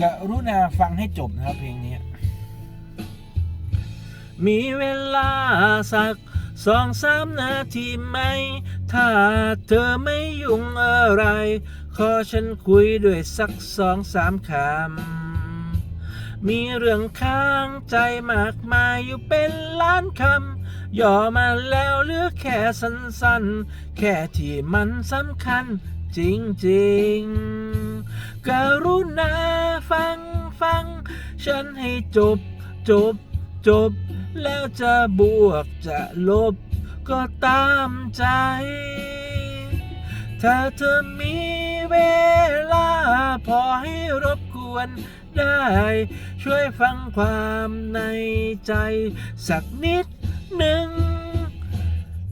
กรุณาฟังให้จบนะครับเพลงนี้ มีเวลาสักสองสามนาทีไหม ถ้าเธอไม่ยุ่งอะไร ขอฉันคุยด้วยสักสองสามคำ มีเรื่องค้างใจมากมายอยู่เป็นล้านคำ ย่อมาแล้วเหลือแค่สั้นๆ แค่ที่มันสำคัญจริงๆ กรุณาฟังฟัง ฉันให้จบ จบ จบ แล้วจะบวกจะลบ ก็ตามใจ ถ้าเธอมีเวลา พอให้รบกวนได้ ช่วยฟังความในใจ สักนิดหนึ่ง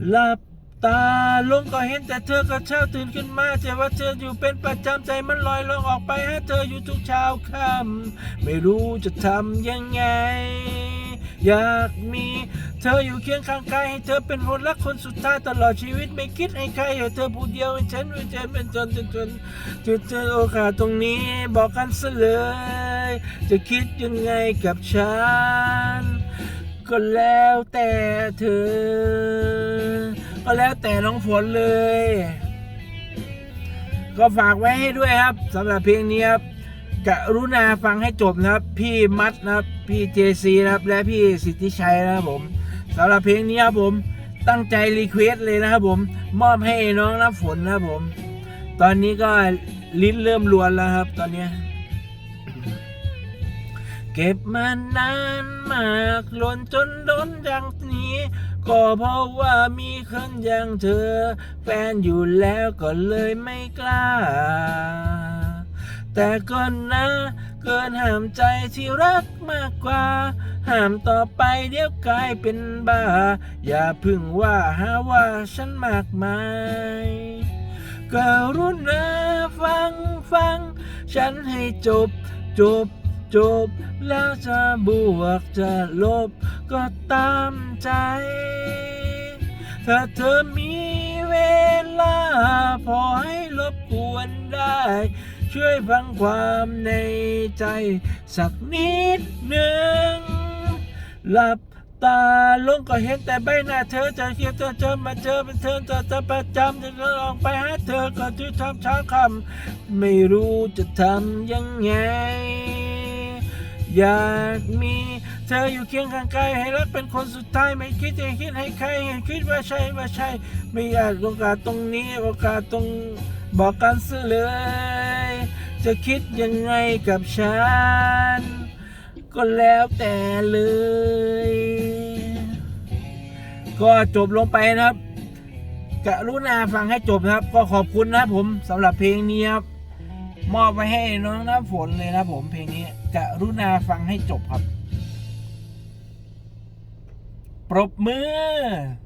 หลับ ตาลงก็เห็นแต่เธอก็เช้าตื่นขึ้นมาแต่ว่าเธออยู่เป็นประจำใจมันลอยลองออกไปหาเธออยู่ทุกเช้าค่ำไม่รู้จะทำยังไง อยากมี เธออยู่เคียงข้างกายให้เธอเป็นคนรักคนสุดท้ายตลอดชีวิตไม่คิดให้ใครให้เธอผู้เดียวให้ฉันเป็นฉันเป็นจนจนจนจนเจอโอกาสตรงนี้บอกกันซะเลย จะคิดยังไงกับฉันก็แล้วแต่เธอ ก็แล้วแต่น้องฝนเลย ก็ฝากไว้ให้ด้วยครับสำหรับเพลงนี้ครับกรุณาฟังให้จบนะครับ พี่มัดนะครับพี่เจซีนะครับ และพี่สิทธิชัยนะครับผมสำหรับเพลงนี้ครับผมตั้งใจรีเควสเลยนะครับผมมอบให้น้องน้ำฝนนะครับผม ตอนนี้ก็ลิ้นเริ่มรวนแล้วครับ ตอนนี้ เก็บมานานมากล่นจนโดนอย่างนี้ ก็เพราะว่ามีคนอย่างเธอ แฟนอยู่แล้วก็เลยไม่กล้า แต่ก็นะเกินห้ามใจที่รักมากกว่า ห้ามต่อไปเดี๋ยวกลายเป็นบ้า อย่าพึ่งว่าหาว่าฉันมากมายกรุณาฟังฟัง ฉันให้จบจบจบ แล้วจะบวกจะลบ ก็ตามใจ ถ้าเธอมีเวลา พอให้รบกวนได้ ช่วยฟังความในใจ สักนิดหนึ่ง หลับตาลงก็เห็นแต่ใบหน้าเธอจะเคียวเธอเจอมาเจอเป็นเธอจะจะประจำจะลองไปหาเธอก็ที่ทำเช้าคำไม่รู้จะทำยังไง อยากมี เธออยู่เคียงข้างกายให้รักเป็นคนสุดท้ายไม่คิดจะคิดให้ใครให้คิดว่าใช่ว่าใช่ ไม่อยากโอกาสตรงนี้โอกาสตรงบอกกันซะเลย จะคิดยังไงกับฉัน ก็แล้วแต่เลย ก็จบลงไปนะครับกรุณาฟังให้จบนะครับ ก็ขอบคุณนะผมสำหรับเพลงนี้ครับมอบไปให้น้องน้ำฝนเลยนะผมเพลงนี้กรุณาฟังให้จบครับ รบมือ